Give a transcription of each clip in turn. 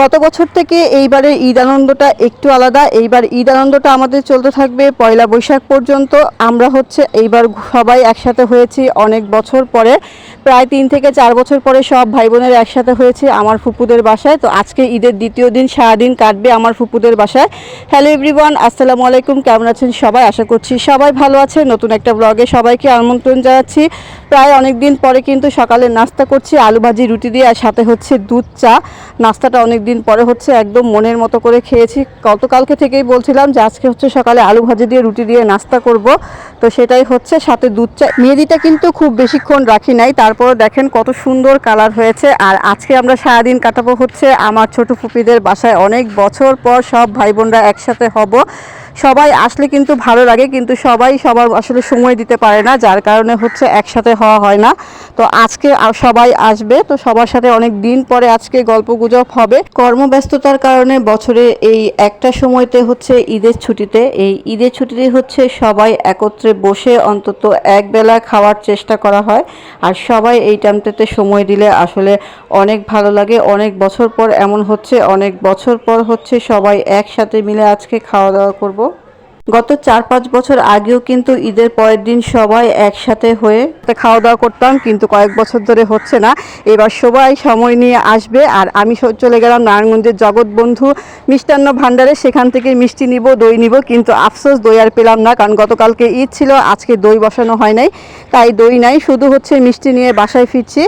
গত বছর থেকে এইবারের ঈদ আনন্দটা একটু আলাদা। এইবার ঈদ আনন্দটা আমাদের চলতে থাকবে পয়লা বৈশাখ পর্যন্ত। আমরা হচ্ছে এইবার সবাই একসাথে হয়েছি অনেক বছর পরে। প্রায় তিন থেকে চার বছর পরে সব ভাই বোনের একসাথে হয়েছে আমার ফুপুদের বাসায়। তো আজকে ঈদের দ্বিতীয় দিন, সারাদিন কাটবে আমার ফুপুদের বাসায়। হ্যালো এভরিওয়ান, আসসালামু আলাইকুম। কেমন আছেন সবাই? আশা করছি সবাই ভালো আছে নতুন একটা ব্লগে সবাইকে আমন্ত্রণ জানাচ্ছি। প্রায় অনেক দিন পরে কিন্তু সকালে নাস্তা করছি, আলু ভাজি, রুটি দিয়ে, আর সাথে হচ্ছে দুধ, চা। নাস্তাটা অনেক দিন পরে হচ্ছে একদম মনের মতো করে খেয়েছি। গতকালকে থেকেই বলছিলাম যে আজকে হচ্ছে সকালে আলু ভাজি দিয়ে, রুটি দিয়ে নাস্তা করব। তো সেটাই হচ্ছে, সাথে দুধ, চা। মেহেদিটা কিন্তু খুব বেশিক্ষণ রাখি নাই তারপরে দেখেন কত সুন্দর কালার হয়েছে। আর আজকে আমরা সারাদিন কাটাবো হচ্ছে আমার ছোট ফুপিদের বাসায়। অনেক বছর পর সব ভাই বোনরা একসাথে হব। সবাই আসলে কিন্তু ভালো লাগে, কিন্তু সবাই সবার আসলে সময় দিতে পারে না, যার কারণে হচ্ছে একসাথে হওয়া হয় না। তো আজকে সবাই আসবে, তো সবার সাথে অনেক দিন পরে আজকে গল্প গুজব হবে। কর্মব্যস্ততার কারণে বছরে এই একটা সময়তে হচ্ছে ঈদের ছুটিতে, এই ঈদের ছুটিতে হচ্ছে সবাই একত্রে বসে অন্তত একবেলা খাওয়ার চেষ্টা করা হয়। আর সবাই এই টাইমটাতে সময় দিলে আসলে অনেক ভালো লাগে, অনেক বছর পর এমন হচ্ছে, অনেক বছর পর হচ্ছে সবাই একসাথে মিলে আজকে খাওয়া দাওয়া করব। গত চার পাঁচ বছর আগেও কিন্তু ঈদের পরের দিন সবাই একসাথে হয়ে খাওয়া দাওয়া করতাম, কিন্তু কয়েক বছর ধরে হচ্ছে না। এবার সবাই সময় নিয়ে আসবে আর আমি চলে গেলাম নারায়ণগঞ্জের জগৎবন্ধু মিষ্টান্ন ভাণ্ডারে। সেখান থেকে মিষ্টি নিব, দই নিব, কিন্তু আফসোস দই আর পেলাম না, কারণ গতকালকে ঈদ ছিল, আজকে দই বসানো হয় নাই। তাই দই নাই, শুধু হচ্ছে মিষ্টি নিয়ে বাসায় ফিরছি।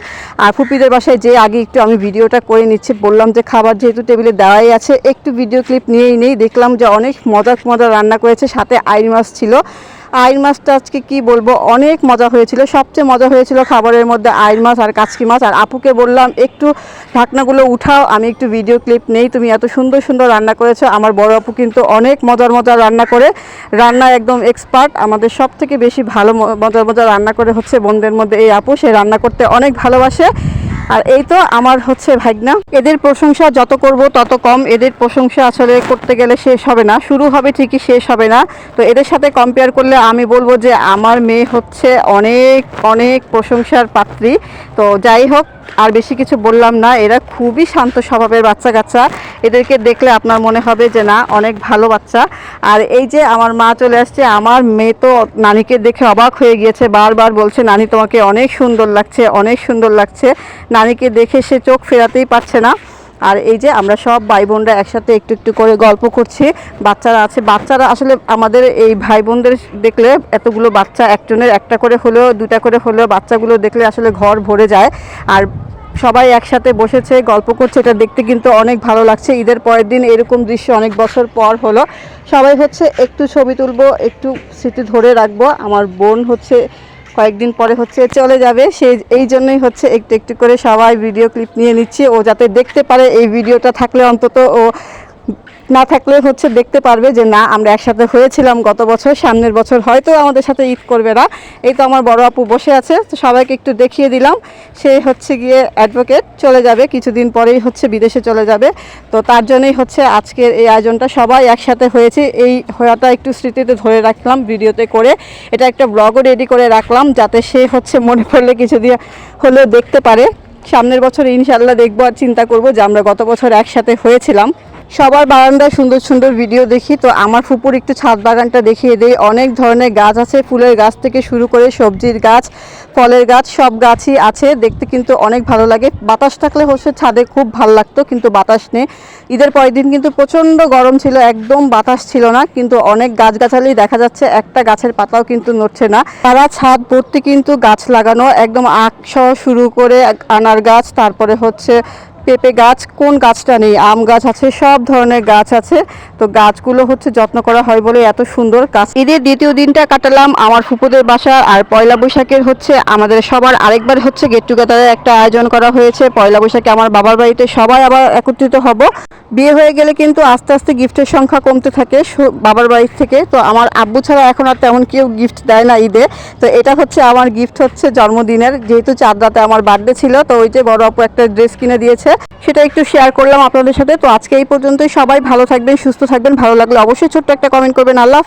আর ফুপিদের বাসায় যে আগে একটু আমি ভিডিওটা করে নিচ্ছি। বললাম যে খাবার যেহেতু টেবিলে দেওয়াই আছে, একটু ভিডিও ক্লিপ নিয়েই নেই। দেখলাম যে অনেক মজার মজার রান্না করেছে। সাথে আইন মাছ ছিল। আইন মাছটা আজকে কি বলব? অনেক মজা হয়েছিল। সবচেয়ে মজা হয়েছিল খাবারের মধ্যে আইন মাছ আর কাচকি মাছ। আর আপুকে বললাম, একটু ঢাকনাগুলো উঠাও, আমি একটু ভিডিও ক্লিপ নেই। তুমি এত সুন্দর সুন্দর রান্না করেছ। আমার বড় আপু কিন্তু অনেক মজার মজার রান্না করে। রান্না একদম এক্সপার্ট আমাদের সব থেকে বেশি ভালো মজার মজার রান্না করে হচ্ছে বোনদের মধ্যে এই আপু। সে রান্না করতে অনেক ভালোবাসে। আর এই তো আমার হচ্ছে ভাগনা। এদের প্রশংসা যত করব তত কম। এদের প্রশংসা আসলে করতে গেলে শেষ হবে না। শুরু হবে ঠিকই, শেষ হবে না। তো এদের সাথে কম্পেয়ার করলে আমি বলব যে আমার মেয়ে হচ্ছে অনেক অনেক প্রশংসার পাত্রী। তো যাই হোক আর বেশি কিছু বললাম না, এরা খুবই শান্ত স্বভাবের বাচ্চা কাচ্চা এদেরকে দেখলে আপনার মনে হবে যে, না, অনেক ভালো বাচ্চা। আর এই যে আমার মা চলে আসছে, আমার মেয়ে তো নানিকে দেখে অবাক হয়ে গিয়েছে, বারবার বলছে, নানি, তোমাকে অনেক সুন্দর লাগছে, অনেক সুন্দর লাগছে। নানিকে দেখে সে চোখ ফেরাতেই পারছে না। আর এই যে আমরা সব ভাই বোনরা একসাথে একটু একটু করে গল্প করছি। বাচ্চারা আছে। বাচ্চারা আসলে আমাদের এই ভাই বোনদের দেখলে এতগুলো বাচ্চা একজনের একটা করে হলেও দুটা করে হলেও বাচ্চাগুলো দেখলে আসলে ঘর ভরে যায়। আর সবাই একসাথে বসেছে, গল্প করছে। এটা দেখতে কিন্তু অনেক ভালো লাগছে। ঈদের পরের দিন এরকম দৃশ্য অনেক বছর পর হলো। সবাই হচ্ছে একটু ছবি তুলবো, একটু স্মৃতি ধরে রাখব। আমার বোন হচ্ছে কয়েকদিন পরে হচ্ছে চলে যাবে। সে, এই জন্যই হচ্ছে একটু একটু করে সবাই ভিডিও ক্লিপ নিয়ে নিচ্ছে। ও যাতে দেখতে পারে এই ভিডিওটা থাকলে অন্তত ও না থাকলে হচ্ছে দেখতে পারবে যে না, আমরা একসাথে হয়েছিলাম গত বছর, সামনের বছর হয়তো আমাদের সাথে ঈদ করবে না। এই তো আমার বড় আপু বসে আছে, তো সবাইকে একটু দেখিয়ে দিলাম। সে হচ্ছে গিয়ে অ্যাডভোকেট চলে যাবে, কিছুদিন পরেই হচ্ছে বিদেশে চলে যাবে। তো তার জন্যই হচ্ছে আজকের এই আয়োজনটা, সবাই একসাথে হয়েছে। এই হওয়াটা একটু স্মৃতিতে ধরে রাখলাম ভিডিওতে করে। এটা একটা ব্লগও রেডি করে রাখলাম, যাতে সে হচ্ছে মনে পড়লে কিছুদিন হলেও দেখতে পারে। সামনের বছর ইনশাল্লাহ দেখব আর চিন্তা করব যে আমরা গত বছর একসাথে হয়েছিলাম। সবার বারান্দায় সুন্দর সুন্দর ভিডিও দেখি। তো আমার ফুপুর একটু ছাদ বাগানটা দেখিয়ে দেই। অনেক ধরনের গাছ আছে। ফুলের গাছ থেকে শুরু করে সবজির গাছ, ফলের গাছ, সব গাছই আছে। দেখতে কিন্তু অনেক ভালো লাগে। বাতাস থাকলে হচ্ছে ছাদে খুব ভালো লাগতো, কিন্তু বাতাস নেই। ঈদের পরের দিন কিন্তু প্রচণ্ড গরম ছিল, একদম বাতাস ছিল না, কিন্তু অনেক গাছগাছালি দেখা যাচ্ছে। একটা গাছের পাতাও কিন্তু নড়ছে না। তারা ছাদ ভর্তি কিন্তু গাছ লাগানো, একদম আখ শুরু করে আনার গাছ, তারপরে হচ্ছে পেঁপে গাছ, কোন গাছটা নেই? আম গাছ আছে, সব ধরনের গাছ আছে। তো গাছগুলো হচ্ছে যত্ন করা হয় বলে এত সুন্দর গাছ। ঈদের দ্বিতীয় দিনটা কাটালাম আমার ফুপুদের বাসা আর পয়লা বৈশাখের হচ্ছে আমাদের সবার আরেকবার হচ্ছে গেট টুগেদারের একটা আয়োজন করা হয়েছে। পয়লা বৈশাখে আমার বাবার বাড়িতে সবাই আবার একত্রিত হব। বিয়ে হয়ে গেলে কিন্তু আস্তে আস্তে গিফটের সংখ্যা কমতে থাকে বাবার বাড়ির থেকে। তো আমার আব্বু ছাড়া এখন আর তেমন কেউ গিফট দেয় না ঈদে। তো এটা হচ্ছে আমার গিফট হচ্ছে জন্মদিনের। যেহেতু চাঁদ রাতে আমার বার্থডে ছিল, তো ওই যে বড় আপু একটা ড্রেস কিনে দিয়েছে। সেটা একটু শেয়ার করলাম আপনাদের সাথে। তো আজকে এই পর্যন্তই। সবাই ভালো থাকবেন, সুস্থ থাকবেন। ভালো লাগলে অবশ্যই ছোট্ট একটা কমেন্ট করবেন। আল্লাহ।